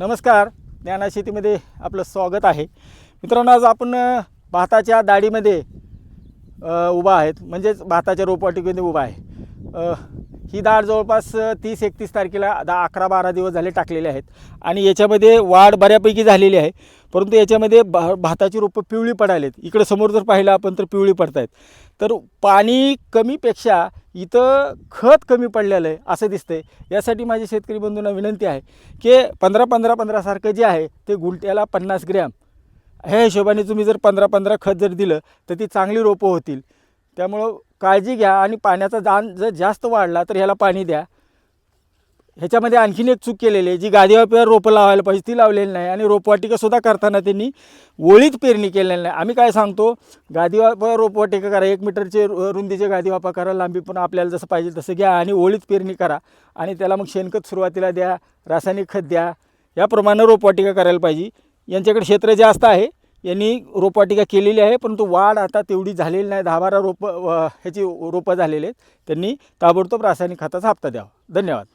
नमस्कार. ज्ञाना शेतीमध्ये आपलं स्वागत आहे. मित्रांनो आज आपण भाताच्या दाढीमध्ये उभा आहेत. म्हणजेच भाताच्या रोपवाटिकेमध्ये उभा आहे. ही डाळ जवळपास तीस एकतीस तारखेला दहा अकरा बारा दिवस झाले टाकलेले आहेत. आणि याच्यामध्ये वाढ बऱ्यापैकी झालेली आहे. परंतु याच्यामध्ये भा भाताची रोपं पिवळी पडायलेत इकडे समोर जर पाहिलं आपण तर पिवळी पडत आहेत तर पाणी कमीपेक्षा इथं खत कमी पडलेलं आहे असं दिसतंय. यासाठी माझ्या शेतकरी बंधूंना विनंती आहे की पंधरा पंधरा पंधरासारखं जे आहे ते गुलट्याला पन्नास ग्रॅम. ह्या हिशोबाने तुम्ही जर पंधरा पंधरा खत जर दिलं तर ती चांगली रोपं होतील. त्यामुळं काळजी घ्या आणि पाण्याचा दान जर जास्त वाढला तर ह्याला पाणी द्या. ह्याच्यामध्ये आणखीन एक चूक केलेली आहे जी गादीवापीवर रोपं लावायला पाहिजे ती लावलेली नाही आणि रोपवाटिकासुद्धा करताना त्यांनी ओळीत पेरणी केलेली नाही. आम्ही काय सांगतो गादीवाप्यावर रोपवाटिका करा एक मीटरचे रुंदीचे गादीवापा करा लांबी पण आपल्याला जसं पाहिजे तसं घ्या आणि ओळीत पेरणी करा. आणि त्याला मग शेणखत सुरुवातीला द्या रासायनिक खत द्या याप्रमाणे रोपवाटिका करायला पाहिजे. यांच्याकडे क्षेत्र जास्त आहे यांनी रोपवाटिका केलेली आहे परंतु वाढ आता तेवढी झालेली नाही. दहा बारा रोपं ह्याची रोपं झालेली आहेत. त्यांनी ताबडतोब रासायनिक खताचा हप्ता द्यावा. धन्यवाद.